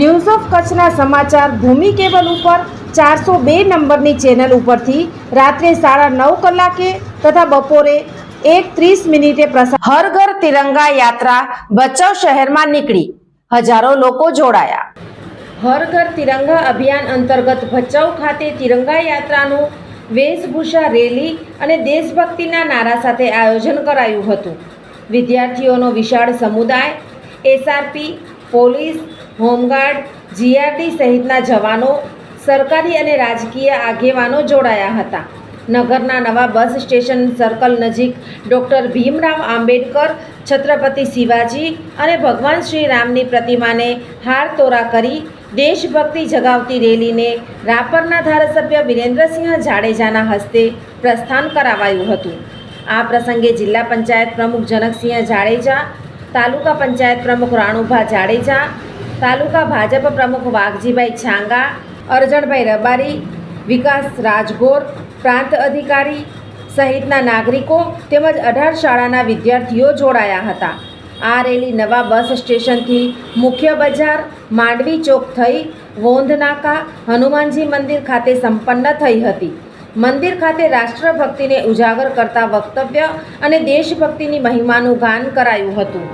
News of કચ્છના સમાચાર ભૂમિ cable ઉપર ચારસો બે નંબરની ચેનલ ઉપરથી રાત્રે સાડા નવ કલાકે તથા બપોરે એક ત્રીસ મિનિટે પ્રસાર હર ઘર તિરંગા યાત્રા ભચાઉ શહેરમાં નીકળી. હજારો લોકો જોડાયા. હર ઘર તિરંગા અભિયાન અંતર્ગત ભચાઉ ખાતે તિરંગા યાત્રાનું વેશભૂષા રેલી અને દેશભક્તિના નારા સાથે આયોજન કરાયું હતું. વિદ્યાર્થીઓનો વિશાળ સમુદાય, એસઆરપી, પોલીસ હોમગાર્ડ, જીઆરડી સહિતના જવાનો, સરકારી અને રાજકીય આગેવાનો જોડાયા હતા. નગરના નવા બસ સ્ટેશન સર્કલ નજીક ડૉક્ટર ભીમરાવ આંબેડકર, છત્રપતિ શિવાજી અને ભગવાન શ્રી રામની પ્રતિમાને હાર તોરા કરી દેશભક્તિ જગાવતી રેલીને રાપરના ધારાસભ્ય વિરેન્દ્રસિંહ જાડેજાના હસ્તે પ્રસ્થાન કરાવાયું હતું. આ પ્રસંગે જિલ્લા પંચાયત પ્રમુખ જનકસિંહ જાડેજા, તાલુકા પંચાયત પ્રમુખ રાણુભા જાડેજા તાલુકા ભાજપ પ્રમુખ વાઘજીભાઈ છાંગા, અરજણભાઈ રબારી, વિકાસ રાજગોર, પ્રાંત અધિકારી સહિતના નાગરિકો તેમજ અઢાર શાળાના વિદ્યાર્થીઓ જોડાયા હતા. આ રેલી નવા બસ સ્ટેશનથી મુખ્ય બજાર, માંડવી ચોક થઈ વોંધનાકા, હનુમાનજી મંદિર ખાતે સંપન્ન થઈ હતી. મંદિર ખાતે રાષ્ટ્રભક્તિને ઉજાગર કરતા વક્તવ્ય અને દેશભક્તિની મહિમાનું ગાન કરાયું હતું.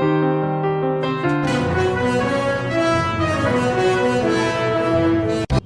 Thank you.